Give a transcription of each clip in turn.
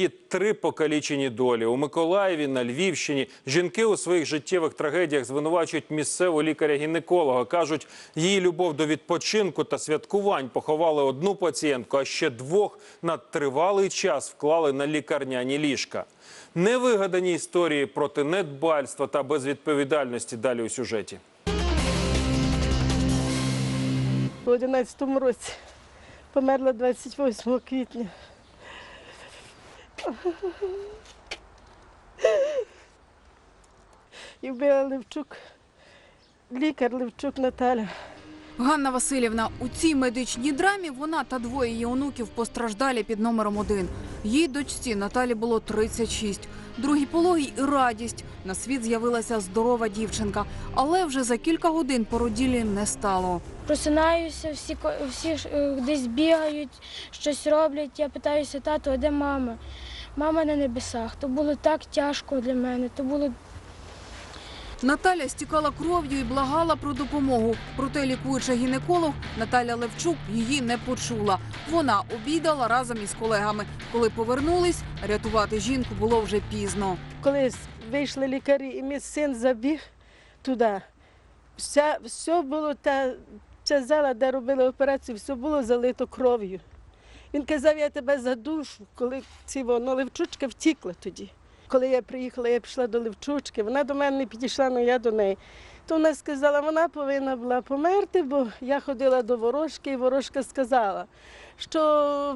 Є три покалічені долі у Миколаєві на Львівщині. Жінки у своїх життєвих трагедіях звинувачують місцевого лікаря-гінеколога. кажуть, її любов до відпочинку та святкувань поховали одну пацієнтку, а ще двох на тривалий час вклали на лікарняні ліжка. Невигадані історії проти недбальства та безвідповідальності далі у сюжеті. У 11-му році. Померла 28 квітня. І Левчук, лікар Левчук Наталя. Ганна Васильівна, у цій медичній драмі вона та двоє її онуків постраждалі під номером один. Їй дочці Наталі було 36. Другій пологій і радість. На світ з'явилася здорова дівчинка, але вже за кілька годин породілі не стало. Просинаюся, всі, всі е, десь бігають, щось роблять. Я питаюся, тату, а де мама? Мама на небесах. То було так тяжко для мене. То було Наталя стікала кров'ю і благала про допомогу. Проте лікуюча гінеколог Наталя Левчук її не почула. Вона обідала разом із колегами. Коли повернулись, рятувати жінку було вже пізно. Коли вийшли лікарі, і мій син забіг туди. Вся, все було та ця зала, де робили операцію, все було залито кров'ю. Він казав, я тебе задушу, коли ці воно Левчучка втікла тоді. Коли я приїхала, я пішла до Левчучки, вона до мене не підійшла, але я до неї. То вона сказала, вона повинна була померти, бо я ходила до ворожки, і ворожка сказала, що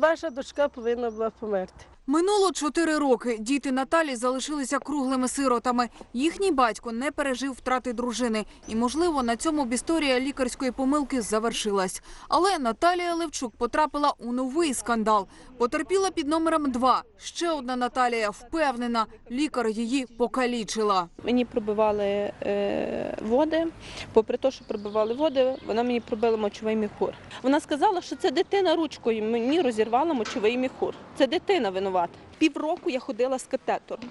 ваша дочка повинна була померти. Минуло чотири роки. Діти Наталі залишилися круглими сиротами. Їхній батько не пережив втрати дружини. І, можливо, на цьому б історія лікарської помилки завершилась. Але Наталія Левчук потрапила у новий скандал. Потерпіла під номером два. Ще одна Наталія впевнена, лікар її покалічила. Мені пробивали е, води. Попри те, що пробивали води, вона мені пробила мочовий міхур. Вона сказала, що це дитина ручкою мені розірвала мочовий міхур. Це дитина винувата. Півроку я ходила з катетером.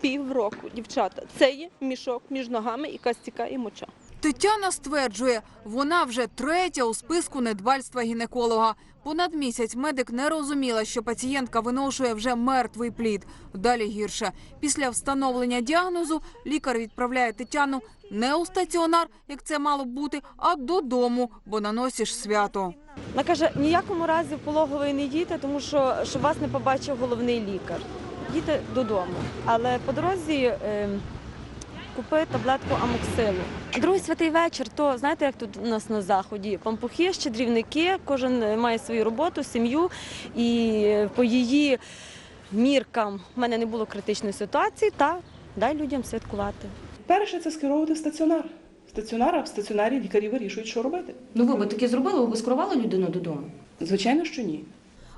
Півроку, дівчата. Це є мішок між ногами, яка стікає моча. Тетяна стверджує, вона вже третя у списку недбальства гінеколога. Понад місяць медик не розуміла, що пацієнтка виношує вже мертвий плід. Далі гірше. Після встановлення діагнозу лікар відправляє Тетяну не у стаціонар, як це мало б бути, а додому, бо на носі ж свято. Вона каже, ніякому разі в пологовий не йдіть, тому що щоб вас не побачив головний лікар. Їдьте додому. Але по дорозі е, купи таблетку амоксилу. Другий святий вечір, то знаєте, як тут у нас на заході? Пампухи, щедрівники, кожен е, має свою роботу, сім'ю, і е, по її міркам в мене не було критичної ситуації, та дай людям святкувати. Перше це скеровувати в стаціонар. Стаціонар, а в стаціонарі лікарі вирішують, що робити. Ну, ви би таке зробили, ви б скерували людину додому. Звичайно, що ні.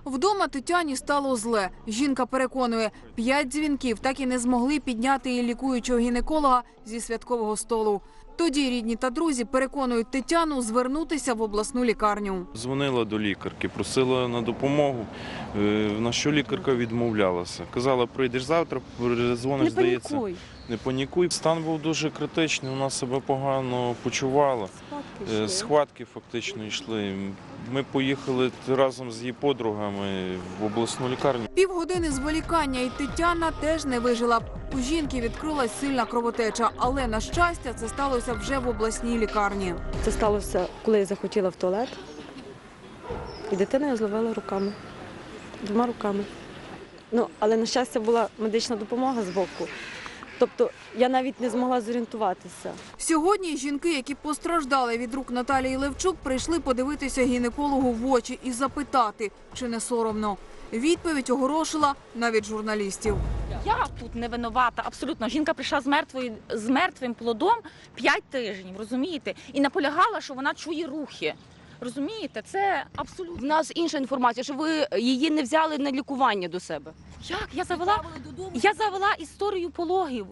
Вдома Тетяні стало зле. Жінка переконує, п'ять дзвінків так і не змогли підняти її лікуючого гінеколога зі святкового столу. Тоді рідні та друзі переконують Тетяну звернутися в обласну лікарню. Дзвонила до лікарки, просила на допомогу, е, на що лікарка відмовлялася. Казала, прийдеш завтра, перезвониш, Не здається. Не панікуй. Стан був дуже критичний, вона себе погано почувала. Схватки Е. Схватки фактично йшли. Ми поїхали разом з її подругами в обласну лікарню. Півгодини зволікання і Тетяна теж не вижила. У жінки відкрилась сильна кровотеча, але на щастя це сталося вже в обласній лікарні. Це сталося, коли я захотіла в туалет. І дитина його зловила руками. Двома руками. Ну, але, на щастя, була медична допомога з боку. Тобто я навіть не змогла зорієнтуватися. Сьогодні жінки, які постраждали від рук Наталії Левчук, прийшли подивитися гінекологу в очі і запитати, чи не соромно. Відповідь огорошила навіть журналістів. Я тут не винувата, абсолютно. Жінка прийшла з мертвою з мертвим плодом 5 тижнів, розумієте? І наполягала, що вона чує рухи. Розумієте, це абсолютно. У нас інша інформація, що ви її не взяли на лікування до себе. Як? Я завела, я завела історію пологів.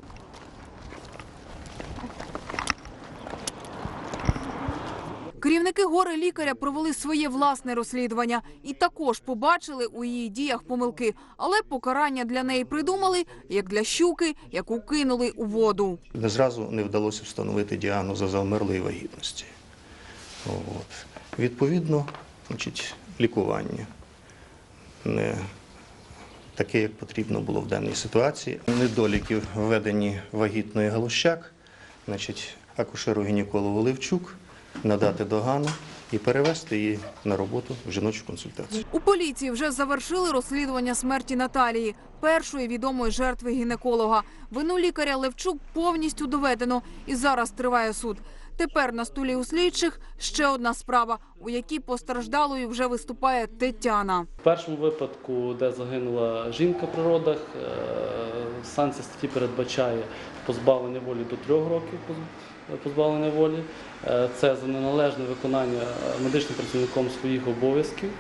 Керівники гори лікаря провели своє власне розслідування і також побачили у її діях помилки, але покарання для неї придумали як для щуки, яку кинули у воду. Не зразу не вдалося встановити діагноза завмерлої вагітності. От. Відповідно, значить, лікування не таке, як потрібно було в даній ситуації. Недоліків введені вагітної галущак, значить, акушеру гінекологу Левчук надати догану і перевести її на роботу в жіночу консультацію. У поліції вже завершили розслідування смерті Наталії, першої відомої жертви гінеколога. Вину лікаря Левчук повністю доведено і зараз триває суд. Тепер на столі у слідчих ще одна справа, у якій постраждалою вже виступає Тетяна. В першому випадку, де загинула жінка при родах, е, санкція статті передбачає позбавлення волі до трьох років поз- позбавлення волі. Е, Це за неналежне виконання медичним працівником своїх обов'язків.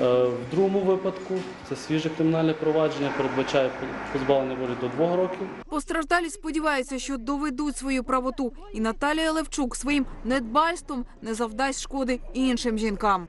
Е, В другому випадку це свіже кримінальне провадження, передбачає позбавлення волі до двох років. Постраждалі сподіваються, що доведуть свою правоту, і Наталія Левчук своїм недбальством не завдасть шкоди іншим жінкам.